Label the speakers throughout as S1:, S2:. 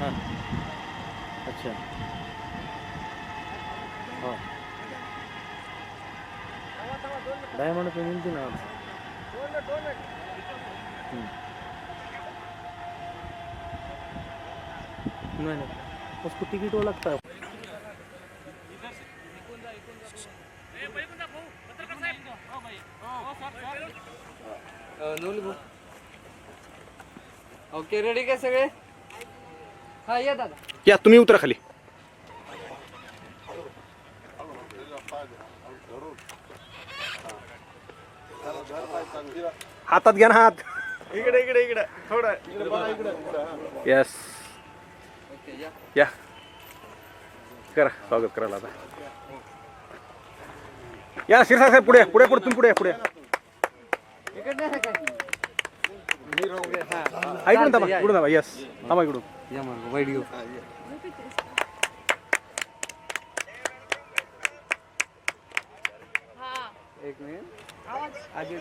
S1: हां अच्छा हो डायमंड पेमेंट ना हम्म. नहीं नहीं उसको टिकट वो लगता है।
S2: ओके रेडी काय सगळे? हा या दादा.
S3: या तुम्ही उतरा खाली. हातात घ्या ना हात. इकडे इकडे इकडे. थोडं. यस
S2: ओके या.
S3: या. करा स्वागत करायला आता. या शिरसा साहेब पुढे पुढे पुढे तुम्ही पुढे पुढे इकडून थांबा इकडून थांबा यस थांबा इकडून.
S2: वाईट घेऊ एक मिनिट आधी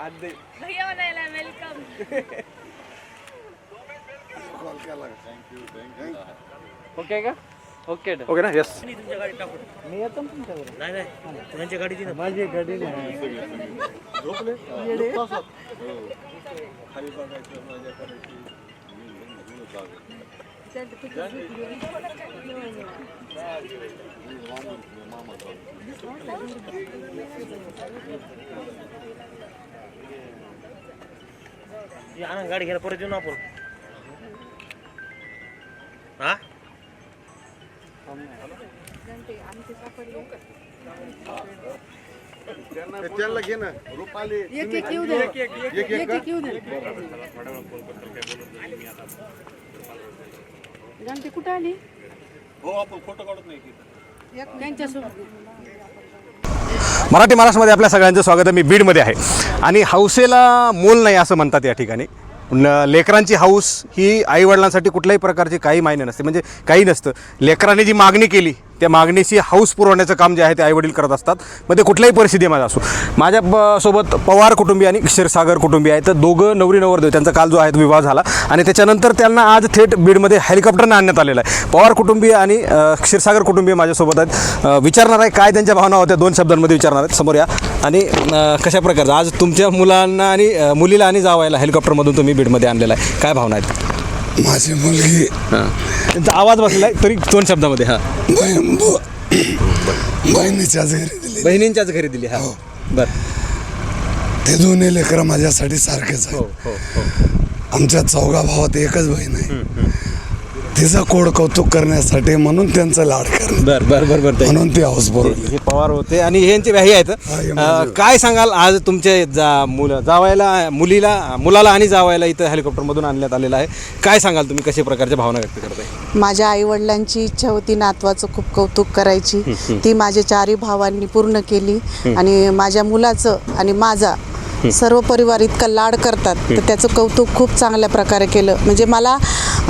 S2: आधी.
S4: भैया बनायला वेलकम
S2: ओके का? ओके
S3: ओके ना? यस
S2: मी येतो ना तुमच्याकडे माझी गाडी नाही.
S1: गाडी घ्यायला परत येऊ ना आपण. हा?
S5: त्याला घे ना रुपाली
S4: एक एक येऊ दे एक एक येऊ दे घंटे कुठं आली
S5: हो आपण फोटो काढत नाही
S3: मराठी महाराष्ट्रामध्ये आपल्या सगळ्यांचं स्वागत आहे मी बीडमध्ये आहे आणि हौसेला मोल नाही असं म्हणतात या ठिकाणी लेकरांची हाऊस ही आईवडिलांसाठी कुठल्याही प्रकारची काही मायने नसते. म्हणजे काही नसतं. लेकरांनी जी मागणी केली त्या मागणीशी हाऊस पुरवण्याचं काम जे आहे ते आईवडील करत असतात. मग ते कुठल्याही परिस्थितीमध्ये असो. माझ्या सोबत पवार कुटुंबी आणि क्षीरसागर कुटुंबी आहेत. तर दोघं नवरी नवरदेव त्यांचा काल जो आहे तो विवाह झाला. आणि त्याच्यानंतर त्यांना आज थेट बीडमध्ये हेलिकॉप्टरनं आणण्यात आलेलं आहे. पवार कुटुंबीय आणि क्षीरसागर कुटुंबीय माझ्यासोबत आहेत. विचारणार आहे काय त्यांच्या भावना होत्या. दोन शब्दांमध्ये विचारणार आहेत. समोर या. आणि कशा प्रकारचं? आज तुमच्या मुलांना आणि मुलीला आणि जावायला हेलिकॉप्टरमधून तुम्ही बीडमध्ये आणलेला आहे. काय भावना आहेत?
S6: माझी मुलगी.
S3: त्यांचा आवाज बसलेला आहे तरी दोन शब्दामध्ये हां.
S6: बहीण ब- बहिणीच्याच घरी दिली.
S3: बहिणींच्याच घरी दिली हां. बरं.
S6: ते दोन्ही लेकरं माझ्यासाठी सारखेच
S3: हो
S6: आहे
S3: हो हो.
S6: आमच्या चौघा भावात एकच बहीण आहे. तिचं कोड कौतुक करण्यासाठी म्हणून त्यांचं लाड करणं
S3: बरं बरं बरं बरं ताई.
S6: म्हणून ते हाऊस पुरवली
S3: हे पवार होते आणि यांचे व्याही आहेत.
S6: हे
S3: अ,
S6: माझे.
S3: काय सांगाल आज तुमचे जा मुलं जावायला मुलीला मुलाला आणि जावायला इथं हेलिकॉप्टरमधून आणण्यात आलेलं आहे. काय सांगाल तुम्ही? कशा प्रकारच्या भावना व्यक्त करताय?
S7: माझ्या आईवडिलांची इच्छा होती नातवाचं खूप कौतुक करायची. ती माझ्या चारही भावांनी पूर्ण केली आणि माझ्या मुलाचं आणि माझा सर्व परिवार इतका लाड करतात. तर त्याचं कौतुक खूप चांगल्या प्रकारे केलं. म्हणजे मला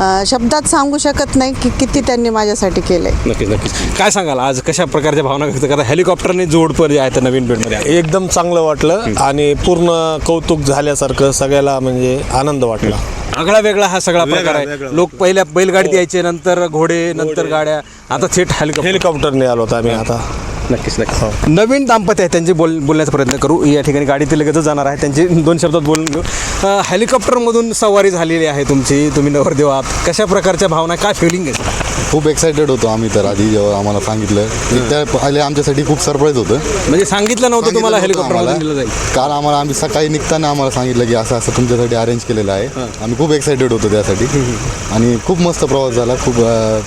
S7: अं, शब्दात सांगू शकत नाही की किती त्यांनी माझ्यासाठी केलंय.
S3: नक्कीच नक्कीच. काय सांगाल? आज कशा प्रकारच्या भावना व्यक्त करता? हेलिकॉप्टरने जोडपर जे आहे ते नवीन बेडमध्ये आहे.
S8: एकदम चांगलं वाटलं आणि पूर्ण कौतुक झाल्यासारखं सगळ्याला म्हणजे आनंद वाटला.
S3: आगळा वेगळा हा सगळा प्रकार आहे. लोक पहिल्या बैलगाडीत यायचे नंतर घोडे. नंतर गाड्या. आता थेट हेलिकॉप्टर.
S8: हेलिकॉप्टरने आलो होतो आम्ही आता.
S3: नक्कीच नक्कीच. हो. नवीन दाम्पत्य आहे त्यांची बोल बोलण्याचा प्रयत्न करू. या ठिकाणी गाडी ते लगेचच जाणार आहे. त्यांची दोन शब्दात बोलून घेऊ. हेलिकॉप्टरमधून सवारी झालेली आहे तुमची. तुम्ही नवरदेव आहात. कशा प्रकारच्या भावना काय फिलिंग आहे?
S5: खूप एक्साइटेड होतो आम्ही तर आधी जेव्हा आम्हाला सांगितलं. त्या पहिले आमच्यासाठी खूप सरप्राईज होतं.
S3: म्हणजे सांगितलं नव्हतं तुम्हाला. जाईल.
S5: काल आम्हाला आम्ही सकाळी निघताना आम्हाला सांगितलं की असं असं तुमच्यासाठी अरेंज केलेलं आहे. आम्ही खूप एक्साइटेड होतो त्यासाठी. आणि खूप मस्त प्रवास झाला. खूप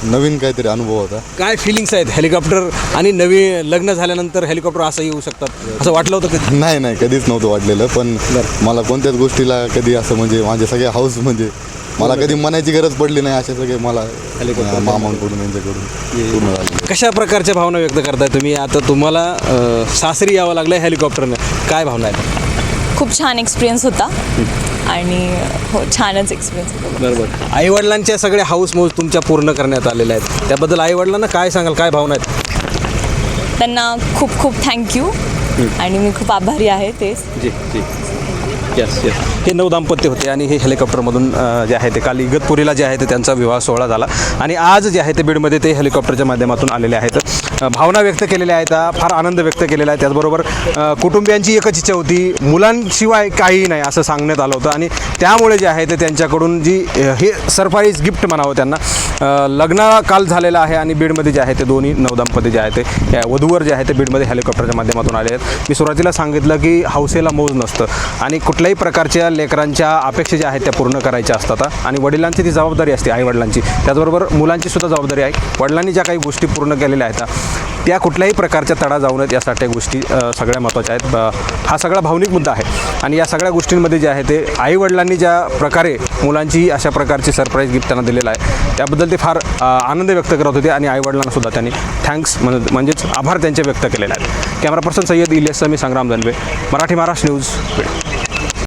S5: नवीन काहीतरी अनुभव होता.
S3: काय फिलिंग्स आहेत? हेलिकॉप्टर आणि नवीन लग्न झाल्यानंतर हेलिकॉप्टर असं येऊ शकतात? असं वाटलं होतं कधी?
S5: नाही नाही कधीच नव्हतं वाटलेलं. पण मला कोणत्याच गोष्टीला कधी असं म्हणजे माझे सगळे हाऊस म्हणजे मला कधी म्हणायची गरज पडली नाही असे सगळे मला मामांकडून यांच्याकडून. पूर्ण झाले.
S3: कशा प्रकारच्या भावना व्यक्त करताय तुम्ही? आता तुम्हाला अ, सासरी यावं लागलं हेलिकॉप्टरनं काय भावना आहेत?
S9: खूप छान एक्सपिरियन्स होता. आणि हो छानच एक्सपिरियन्स होता.
S3: बरोबर. आईवडिलांच्या सगळे हाऊस मौज तुमच्या पूर्ण करण्यात आलेल्या आहेत. त्याबद्दल आईवडिलांना काय सांगाल? काय भावना आहेत?
S9: त्यांना खूप खूप थँक्यू आणि मी खूप आभारी आहे तेच
S3: जी जी. यस यस हे नऊ दाम्पत्य होते आणि हे हेलिकॉप्टरमधून जे आहे ते काल इगतपुरीला जे आहे ते त्यांचा विवाह सोहळा झाला. आणि आज जे आहे ते बीडमध्ये ते हेलिकॉप्टरच्या माध्यमातून आलेले आहेत. भावना व्यक्त केलेल्या आहेत फार आनंद व्यक्त केलेला आहे. त्याचबरोबर कुटुंबियांची एकच इच्छा होती मुलांशिवाय काहीही नाही असं सांगण्यात आलं होतं. आणि त्यामुळे जे आहे ते त्यांच्याकडून जी हे सरप्राईज गिफ्ट म्हणावं त्यांना लग्न काल झालेलं आहे आणि बीडमध्ये जे आहे ते दोन्ही नवदंपती जे आहे ते वधूवर जे आहे ते बीडमध्ये हेलिकॉप्टरच्या माध्यमातून आले आहेत. मी सुरुवातीला सांगितलं की हौसेला मोज नसतं. आणि कुठल्याही प्रकारच्या लेकरांच्या अपेक्षा ज्या आहेत त्या पूर्ण करायच्या असतात आणि वडिलांची ती जबाबदारी असते आईवडिलांची. त्याचबरोबर मुलांची सुद्धा जबाबदारी आहे. वडिलांनी ज्या काही गोष्टी पूर्ण केलेल्या आहेत त्या कुठल्याही प्रकारच्या तडा जाऊ नयेत यासाठी गोष्टी सगळ्या महत्त्वाच्या आहेत. हा सगळा भावनिक मुद्दा आहे. आणि या सगळ्या गोष्टींमध्ये जे आहे ते आईवडिलांनी ज्या प्रकारे मुलांची अशा प्रकारची सरप्राईज गिफ्ट त्यांना दिलेलं आहे त्याबद्दल ते फार आनंद व्यक्त करत होते आणि आईवडिलांनासुद्धा त्यांनी थँक्स म्हण म्हणजेच आभार त्यांचे व्यक्त केलेले आहेत. कॅमेरा पर्सन सय्यद इलियास मी संग्राम दनवे मराठी महाराष्ट्र न्यूज